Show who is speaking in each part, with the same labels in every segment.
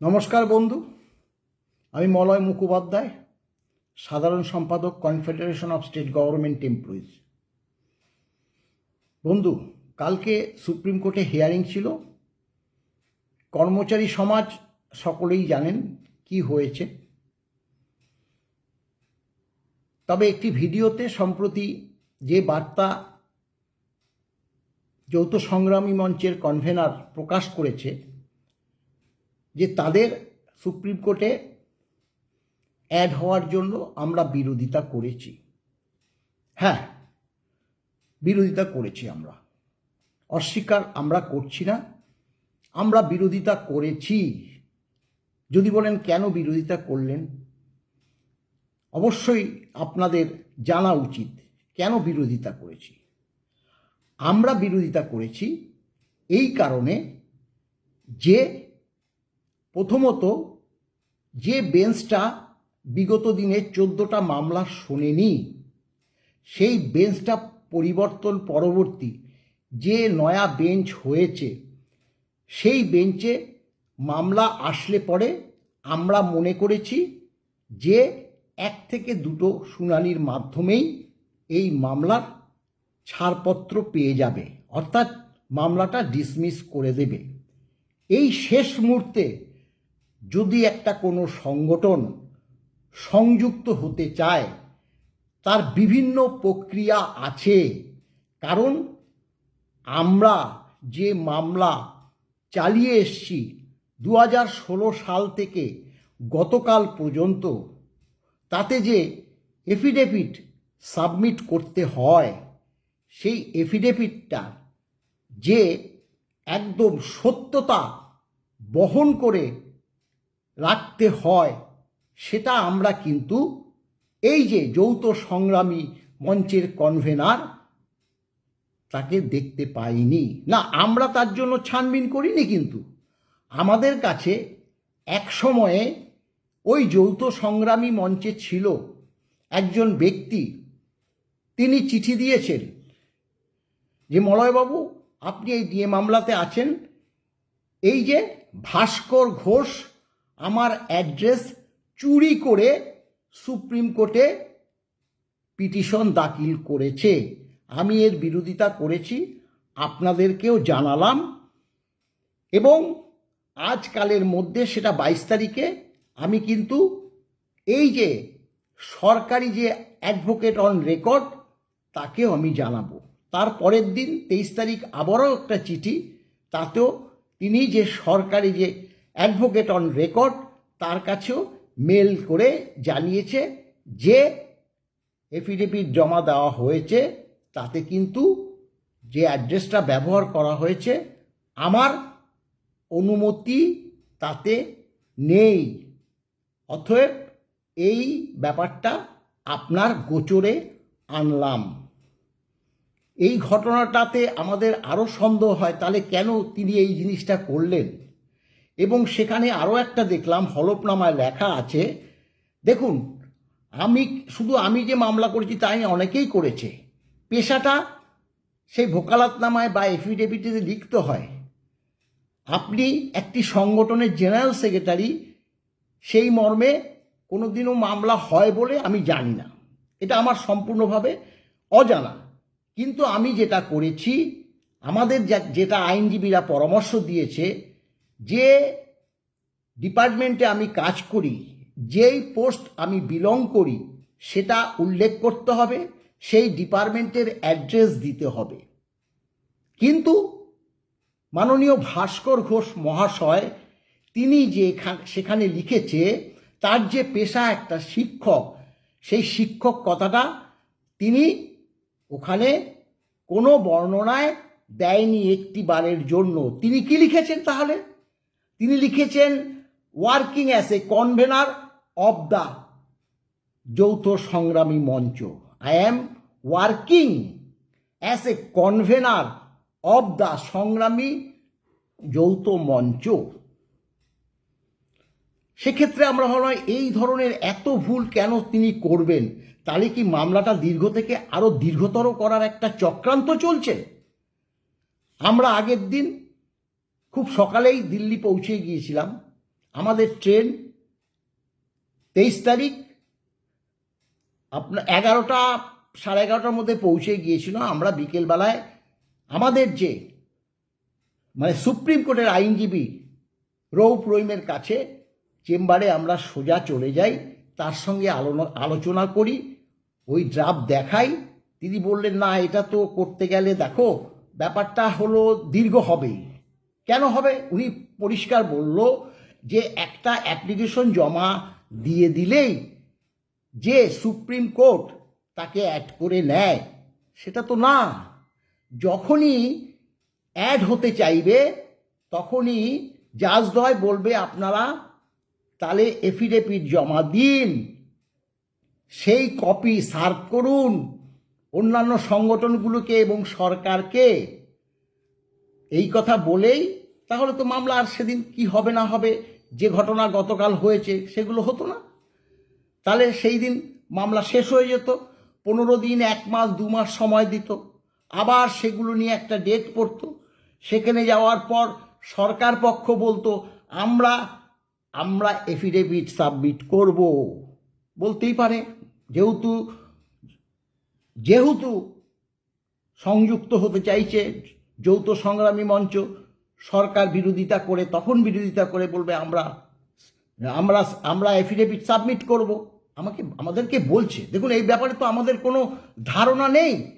Speaker 1: নমস্কার বন্ধু, আমি মলয় মুখোপাধ্যায়, সাধারণ সম্পাদক confederation of state government employees বন্ধু, কালকে সুপ্রিম কোর্টে হিয়ারিং ছিল। কর্মচারী সমাজ সকলেই জানেন কি হয়েছে। তবে একটি ভিডিওতে সম্প্রতি যে বার্তা যৌথ সংগ্রামী মঞ্চের কনভেনার প্রকাশ করেছে যে তাদের সুপ্রিম কোর্টে অ্যাড হওয়ার জন্য আমরা বিরোধিতা করেছি। হ্যাঁ বিরোধিতা করেছি আমরা। অস্বীকার আমরা করছি না। আমরা বিরোধিতা করেছি। যদি বলেন কেন বিরোধিতা করলেন? অবশ্যই আপনাদের জানা উচিত কেন বিরোধিতা করেছি। আমরা বিরোধিতা করেছি এই কারণে যে প্রথমত, যে বেঞ্চটা বিগত দিনে চোদ্দোটা মামলা শোনেনি, সেই বেঞ্চটা পরিবর্তন পরবর্তী যে নয়া বেঞ্চ হয়েছে, সেই বেঞ্চে মামলা আসলে পরে আমরা মনে করেছি যে এক থেকে দুটো শুনানির মাধ্যমেই এই মামলার ছাড়পত্র পেয়ে যাবে, অর্থাৎ মামলাটা ডিসমিস করে দেবে। এই শেষ মুহূর্তে যদি একটা কোনো সংগঠন সংযুক্ত হতে চায়, তার বিভিন্ন প্রক্রিয়া আছে। কারণ আমরা যে মামলা চালিয়ে এসছি দু হাজার ষোলো সাল থেকে গতকাল পর্যন্ত, তাতে যে এফিডেভিট সাবমিট করতে হয়, সেই এফিডেভিটটা যে একদম সত্যতা বহন করে রাখতে হয়, সেটা আমরা কিন্তু এই যে যৌথ সংগ্রামী মঞ্চের কনভেনার তাকে দেখতে পাইনি। না, আমরা তার জন্য ছানবিন করিনি কিন্তু। আমাদের কাছে এক সময়ে ওই যৌথ সংগ্রামী মঞ্চে ছিল একজন ব্যক্তি। তিনি চিঠি দিয়েছেন যে, মলয়বাবু, আপনি এই ডিএ মামলাতে আছেন। এই যে ভাস্কর ঘোষ আমার অ্যাড্রেস চুরি করে সুপ্রিম কোর্টে পিটিশন দাখিল করেছে। আমি এর বিরোধিতা করেছি, আপনাদেরকেও জানালাম। এবং আজকালের মধ্যে সেটা বাইশ তারিখে আমি কিন্তু এই যে সরকারি যে অ্যাডভোকেট অন রেকর্ড, তাকেও আমি জানাব। তার পরের দিন তেইশ তারিখ আবারও একটা চিঠি, তাতেও তিনি যে সরকারি যে অ্যাডভোকেট অন রেকর্ড তার কাছেও মেল করে জানিয়েছে যে এফিডেভিট জমা দেওয়া হয়েছে, তাতে কিন্তু যে অ্যাড্রেসটা ব্যবহার করা হয়েছে, আমার অনুমতি তাতে নেই। অতএব এই ব্যাপারটা আপনার গোচরে আনলাম। এই ঘটনাটাতে আমাদের আরও সন্দেহ হয়, তাহলে কেন তিনি এই জিনিসটা করলেন? এবং সেখানে আরও একটা দেখলাম, হলফনামায় লেখা আছে, দেখুন, আমি শুধু আমি যে মামলা করেছি তাই অনেকেই করেছে। পেশাটা সেই ভোকালাতনামায় বা এফিডেভিটে লিখতে হয়। আপনি একটি সংগঠনের জেনারেল সেক্রেটারি সেই মর্মে কোনোদিনও মামলা হয় বলে আমি জানি না। এটা আমার সম্পূর্ণভাবে অজানা। কিন্তু আমি যেটা করেছি, আমাদের যেটা আইনজীবীরা পরামর্শ দিয়েছে যে ডিপার্টমেন্টে আমি কাজ করি, যেই পোস্ট আমি বিলং করি, সেটা উল্লেখ করতে হবে, সেই ডিপার্টমেন্টের অ্যাড্রেস দিতে হবে। কিন্তু মাননীয় ভাস্কর ঘোষ মহাশয়, তিনি যে সেখানে লিখেছে, তার যে পেশা একটা শিক্ষক, সেই শিক্ষক কথাটা তিনি ওখানে কোনো বর্ণনায় দেয়নি একটি বারের জন্য। তিনি কি লিখেছেন তাহলে? তিনি লিখেছেন working as a convener of the যৌথ সংগ্রামী মঞ্চ। I am working as a convener of the সংগ্রামী যৌথ মঞ্চ। সেক্ষেত্রে আমরা ভাবলাম, এই ধরনের এত ভুল কেন তিনি করবেন? তাহলে কি মামলাটা দীর্ঘ থেকে আরও দীর্ঘতর করার একটা চক্রান্ত চলছে? আমরা আগের দিন খুব সকালেই দিল্লি পৌঁছে গিয়েছিলাম। আমাদের ট্রেন তেইশ তারিখ আপনার এগারোটা, সাড়ে এগারোটার মধ্যে পৌঁছে গিয়েছিল। আমরা বিকেলবেলায় আমাদের যে মানে সুপ্রিম কোর্টের আইনজীবী রৌপ রহিমের কাছে চেম্বারে আমরা সোজা চলে যাই, তার সঙ্গে আলো- আলোচনা করি, ওই ড্রাফট দেখাই। তিনি বললেন, না, এটা তো করতে গেলে দেখো, ব্যাপারটা হলো দীর্ঘ হবেই। কেন হবে? উনি পরিষ্কার বলল যে একটা অ্যাপ্লিকেশন জমা দিয়ে দিলেই যে সুপ্রিম কোর্ট তাকে অ্যাড করে নেয়, সেটা তো না। যখনই অ্যাড হতে চাইবে, তখনই জাজদয় বলবে, আপনারা তাহলে এফিডেভিট জমা দিন, সেই কপি সার্ভ করুন। অন্যান্য সংগঠনগুলোকে এবং সরকারকে এই কথা বলেই তাহলে তো মামলা আর সেদিন কি হবে না হবে, যে ঘটনা গতকাল হয়েছে সেগুলো হতো না। তাহলে সেই দিন মামলা শেষ হয়ে যেত, পনেরো দিন, এক মাস, দু মাস সময় দিত। আবার সেগুলো নিয়ে একটা ডেট পড়তো। সেখানে যাওয়ার পর সরকার পক্ষ বলতো, আমরা আমরা এফিডেভিট সাবমিট করব। বলতেই পারে। যেহেতু যেহেতু সংযুক্ত হতে চাইছে যৌথ সংগ্রামী মঞ্চ, সরকার বিরোধিতা করে, তখন বিরোধিতা করে বলবে, আমরা আমরা আমরা এফিডেভিট সাবমিট করব। আমাকে, আমাদেরকে বলছে। দেখুন, এই ব্যাপারে তো আমাদের কোনো ধারণা নেই।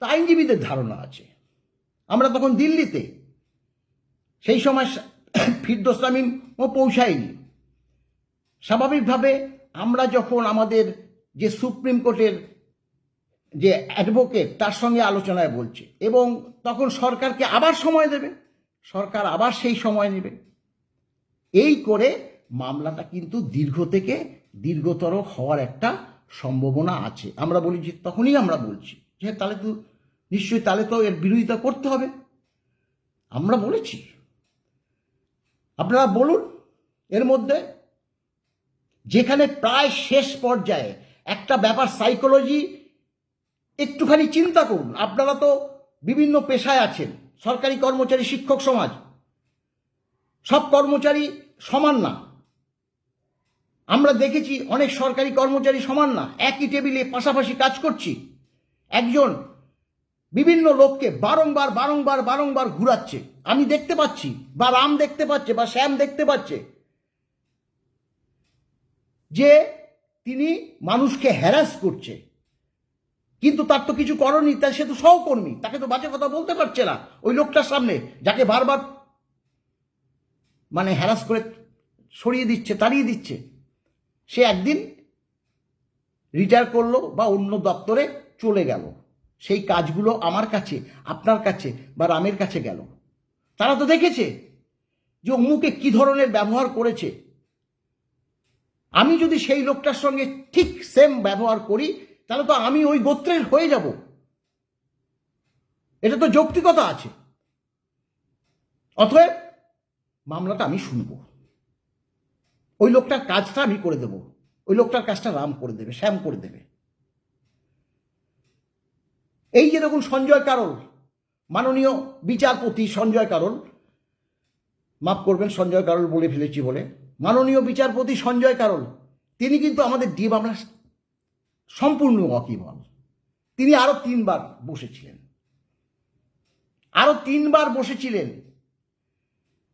Speaker 1: তা আইনজীবীদের ধারণা আছে। আমরা তখন দিল্লিতে, সেই সময় ফিরদোস তামিমও পৌঁছায়নি। স্বাভাবিকভাবে আমরা যখন আমাদের যে সুপ্রিম কোর্টের যে অ্যাডভোকেট তার সঙ্গে আলোচনায় বলছে এবং তখন সরকারকে আবার সময় দেবে। সরকার আবার সেই সময় নেবে। এই করে মামলাটা কিন্তু দীর্ঘ থেকে দীর্ঘতর হওয়ার একটা সম্ভাবনা আছে। আমরা বলি যে তখনই আমরা বলছি যে তাহলে তো নিশ্চয়ই তাহলে তো এর বিরোধিতা করতে হবে। আমরা বলেছি। আপনারা বলুন, এর মধ্যে যেখানে প্রায় শেষ পর্যায়ে একটা ব্যাপার সাইকোলজি একটুখানি চিন্তা করুন। আপনারা তো বিভিন্ন পেশায় আছেন। সরকারি কর্মচারী, শিক্ষক সমাজ। সব কর্মচারী সমান না। আমরা দেখেছি অনেক সরকারি কর্মচারী সমান না। একই টেবিলে পাশাপাশি কাজ করছি। একজন বিভিন্ন লোককে বারংবার বারংবার বারংবার ঘুরাচ্ছে। আমি দেখতে পাচ্ছি, বা রাম দেখতে পাচ্ছে, বা শ্যাম দেখতে পাচ্ছে, যে তিনি মানুষকে হ্যারাস করছে। কিন্তু তার তো কিছু করনি তাই সে তো সহকর্মী তাকে তো বাজে কথা বলতে পারছে না। ওই লোকটার সামনে যাকে বারবার মানে হ্যারাস করে সরিয়ে দিচ্ছে, তাড়িয়ে দিচ্ছে, সে একদিন রিটায়ার করল বা অন্য দপ্তরে চলে গেল। সেই কাজগুলো আমার কাছে, আপনার কাছে বা রামের কাছে গেল। তারা তো দেখেছে যে অমুকে কি ধরনের ব্যবহার করেছে। আমি যদি সেই লোকটার সঙ্গে ঠিক সেম ব্যবহার করি তাহলে তো আমি ওই গোত্রের হয়ে যাব। এটা তো যৌক্তিকতা আছে। অতএব মামলাটা আমি শুনব। ওই লোকটার কাজটা আমি করে দেব। ওই লোকটার কাজটা রাম করে দেবে, শ্যাম করে দেবে। এই যে দেখুন সঞ্জয় কারল মাননীয় বিচারপতি সঞ্জয় কারল মাফ করবেন সঞ্জয় কারল বলে ফেলেছি বলে। মাননীয় বিচারপতি সঞ্জয় কারল তিনি কিন্তু আমাদের ডি মামলা সম্পূর্ণ অকিবল তিনি আরও তিনবার বসেছিলেন। আরও তিনবার বসেছিলেন।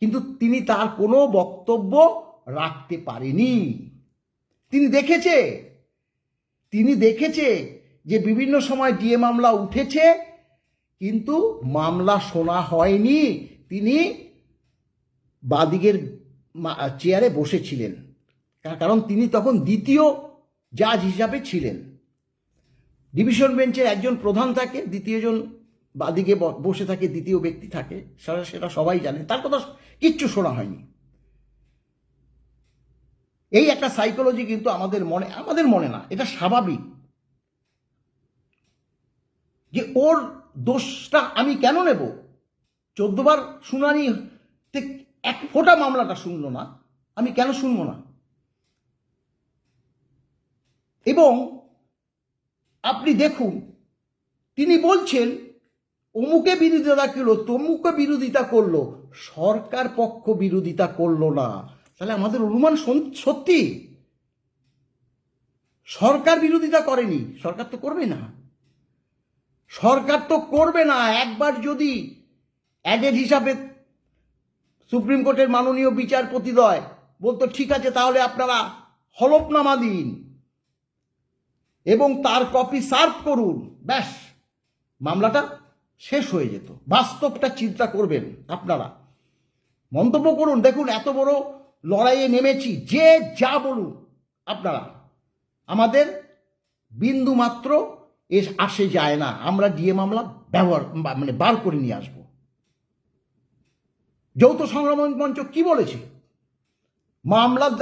Speaker 1: কিন্তু তিনি তার কোনো বক্তব্য রাখতে পারেনি। তিনি দেখেছে তিনি দেখেছে যে বিভিন্ন সময় ডিএ মামলা উঠেছে, কিন্তু মামলা শোনা হয়নি। তিনি বাদিকের মা- চেয়ারে বসেছিলেন। কারণ তিনি তখন দ্বিতীয় জাজ হিসাবে ছিলেন। ডিভিশন বেঞ্চের একজন প্রধান থাকে, দ্বিতীয়জন বাদিকে বসে থাকে, দ্বিতীয় ব্যক্তি থাকে, সেটা সেটা সবাই জানে। তার কথা কিচ্ছু শোনা হয়নি। এই একটা সাইকোলজি কিন্তু আমাদের মনে আমাদের মনে না, এটা স্বাভাবিক। যে ওর দোষটা আমি কেন নেব? চোদ্দবার শুনানি এক ফোঁটা মামলাটা শুনলো না, আমি কেন শুনব না? এবং আপনি দেখুন, তিনি বলছেন, অমুকে বিরোধিতা করল তমুকে বিরোধিতা করল। সরকার পক্ষ বিরোধিতা করল না। তাহলে আমাদের অনুমান সত্যি? সরকার বিরোধিতা করেনি। সরকার তো করবে না। সরকার তো করবে না। একবার যদি অ্যাডেড হিসাবে সুপ্রিম কোর্টের মাননীয় বিচারপতি বিচারপতিদ্বয় বলতো, ঠিক আছে, তাহলে আপনারা হলফনামা দিন। এবং তার কপি সার্ভ করুন। ব্যাস, মামলাটা শেষ হয়ে যেত। বাস্তবটা চিন্তা করবেন আপনারা। মন্তব্য করুন, দেখুন এত বড় লড়াইয়ে নেমেছি, যে যা বলুন আপনারা। আমাদের বিন্দু মাত্র এস, আসে যায় না। আমরা ডিএ মামলা ব্যবহার মানে বার করে নিয়ে আসব। যৌথ সংগ্রাম মঞ্চ কি বলেছে? মামলার দ্বারা